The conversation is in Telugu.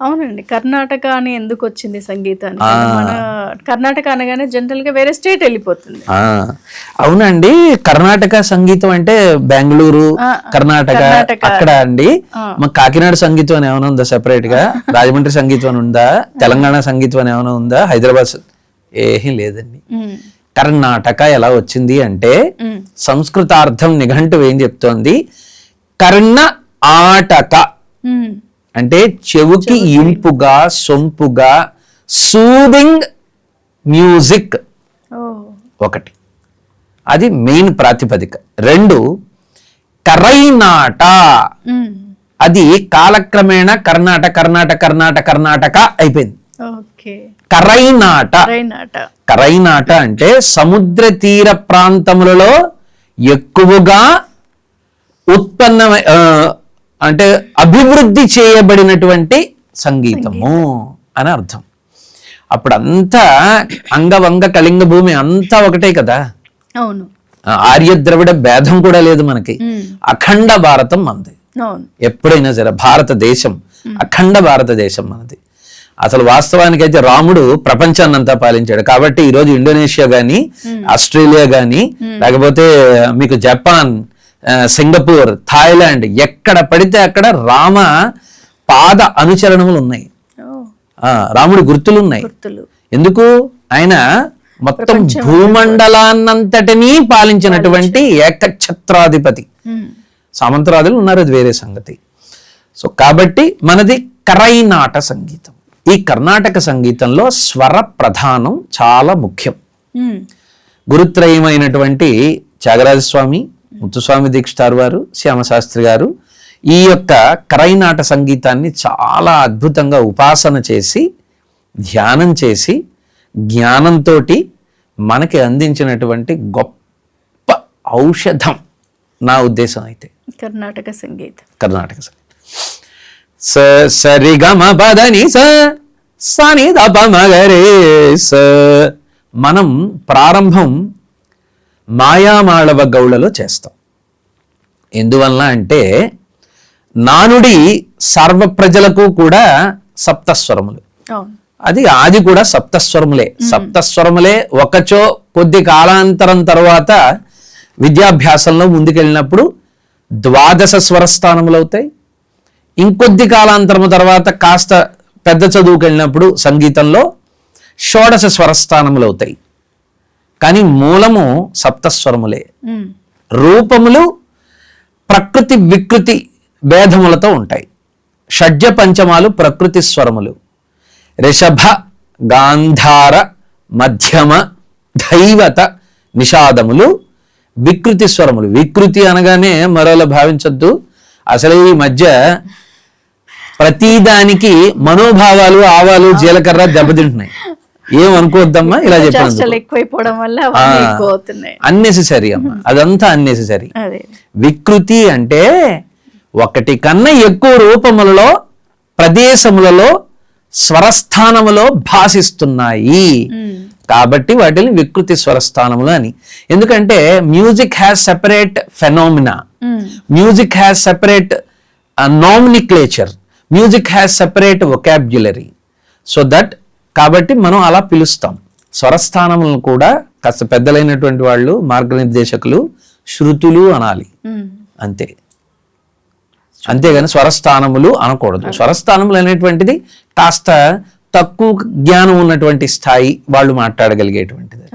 అవునండి. కర్ణాటక అని ఎందుకు వచ్చింది సంగీతానికి మన కర్ణాటక అనగానే జనరల్గా వేరే స్టేట్ వెళ్ళిపోతుంది. అవునండి. కర్ణాటక సంగీతం అంటే బెంగళూరు కర్ణాటక. అక్కడ అండి. మా కాకినాడ సంగీతం అని ఏమైనా ఉందా సెపరేట్గా? రాజమండ్రి సంగీతం అని ఉందా? తెలంగాణ సంగీతం అని ఏమైనా ఉందా? హైదరాబాద్ ఏమీ లేదండి. కర్ణాటక ఎలా వచ్చింది అంటే సంస్కృతార్థం నిఘంటువు ఏం చెప్తోంది? కర్ణ ఆటక. అంటే చెవుకి ఇంపుగా సొంపుగా సూదింగ్ మ్యూజిక్ ఒకటి. అది మెయిన్ ప్రాతిపదిక. రెండు కరైనాట అది కాలక్రమేణా కర్ణాటక కర్ణాటక కర్ణాటక కర్ణాటక అయిపోయింది. కరైనాట రైనాట కరైనాట అంటే సముద్ర తీర ప్రాంతములలో ఎక్కువగా ఉత్పన్నమై ఆ, అంటే అభివృద్ధి చేయబడినటువంటి సంగీతము అని అర్థం. అప్పుడు అంతా అంగవంగ కళింగ భూమి అంతా ఒకటే కదా. అవును. ఆర్య ద్రవిడ భేదం కూడా లేదు మనకి. అఖండ భారతం మనది. ఎప్పుడైనా సరే భారతదేశం అఖండ భారతదేశం మనది. అసలు వాస్తవానికి అయితే రాముడు ప్రపంచాన్ని అంతా పాలించాడు. కాబట్టి ఈ రోజు ఇండోనేషియా గాని ఆస్ట్రేలియా గాని లేకపోతే మీకు జపాన్ సింగపూర్ థాయిలాండ్ ఎక్కడ పడితే అక్కడ రామ పాద అనుచరణములు ఉన్నాయి. రాముడి గుర్తులు. ఉన్నాయి ఎందుకు? ఆయన మొత్తం భూమండలాన్నంతటినీ పాలించినటువంటి ఏకఛత్రాధిపతి. ఉమ్, సామంతరాజులు ఉన్నారు అది వేరే సంగతి. సో కాబట్టి మనది కరైనాట సంగీతం. ఈ కర్ణాటక సంగీతంలో స్వర ప్రధానం చాలా ముఖ్యం. గురుత్రయమైనటువంటి త్యాగరాజస్వామి ముత్తుస్వామి దీక్షితారు వారు శ్యామశాస్త్రి గారు ఈ యొక్క కరైనాట సంగీతాన్ని చాలా అద్భుతంగా ఉపాసన చేసి ధ్యానం చేసి జ్ఞానంతో మనకి అందించినటువంటి గొప్ప ఔషధం నా ఉద్దేశం అయితే. కర్ణాటక సంగీతం. కర్ణాటక సంగీతం. స సరి గమ పదని స సని దప మగరే స. మనం ప్రారంభం మాయామాళవ గౌళలో చేస్తాం. ఎందువలన అంటే నానుడి సర్వ ప్రజలకు కూడా సప్తస్వరములు. అది ఆది కూడా సప్తస్వరములే. సప్తస్వరములే ఒకచో కొద్ది కాలాంతరం తర్వాత విద్యాభ్యాసంలో ముందుకెళ్ళినప్పుడు ద్వాదశ స్వరస్థానములు అవుతాయి. ఇంకొద్ది కాలాంతరము తర్వాత కాస్త పెద్ద చదువుకు వెళ్ళినప్పుడు సంగీతంలో షోడశ స్వరస్థానములు అవుతాయి. కానీ మూలము సప్తస్వరములే. రూపములు ప్రకృతి వికృతి భేదములతో ఉంటాయి. షడ్జ పంచమాలు ప్రకృతి స్వరములు. రిషభ గాంధార మధ్యమ దైవత నిషాదములు వికృతి స్వరములు. వికృతి అనగానే మరోలా భావించొద్దు. అసలు ఈ మధ్య ప్రతిదానికి మనోభావాలు ఆవాలు జీలకర్ర దెబ్బతింటున్నాయి. ఏం అనుకోవద్దమ్మా ఇలా చెప్పాను ఎక్కువైపోవడం వల్ల అన్నెసెసరీ అమ్మ. అదంతా అన్నెసెసరీ. అదే. వికృతి అంటే ఒకటి కన్నా ఎక్కువ రూపములలో ప్రదేశములలో స్వరస్థానములో భాషిస్తున్నాయి. కాబట్టి వాటిని వికృతి స్వరస్థానములు అని. ఎందుకంటే music has separate phenomena music has separate nomenclature music has separate vocabulary so that కాబట్టి మనం అలా పిలుస్తాం. స్వరస్థానములను కూడా కాస్త పెద్దలైనటువంటి వాళ్ళు మార్గనిర్దేశకులు శృతులు అనాలి. అంతే. అంతేగాని స్వరస్థానములు అనకూడదు. స్వరస్థానములు అనేటువంటిది కాస్త తక్కువ జ్ఞానం ఉన్నటువంటి స్థాయి వాళ్ళు మాట్లాడగలిగేటువంటిది.